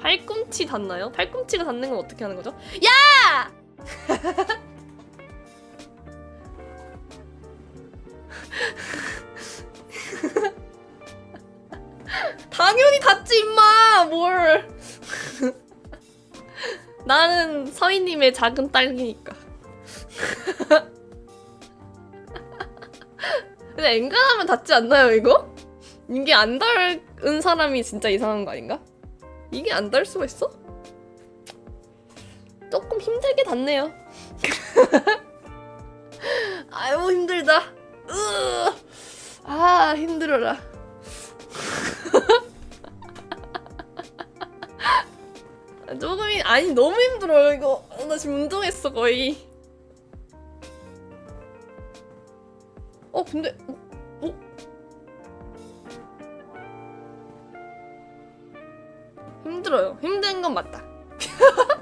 팔꿈치 닿나요? 팔꿈치가 닿는 건 어떻게 하는 거죠? 야! 당연히 닿지 임마 뭘 나는 서희님의 작은 딸기니까 근데 엔간하면 닿지 않나요 이거? 이게 안 닿은 사람이 진짜 이상한 거 아닌가? 이게 안 닿을 수가 있어? 조금 힘들게 닿네요 아유 힘들다 으, 아 힘들어라 조금이 아니 너무 힘들어요 이거 나 지금 운동했어 거의 어 근데 어? 어? 힘들어요. 힘든 건 맞다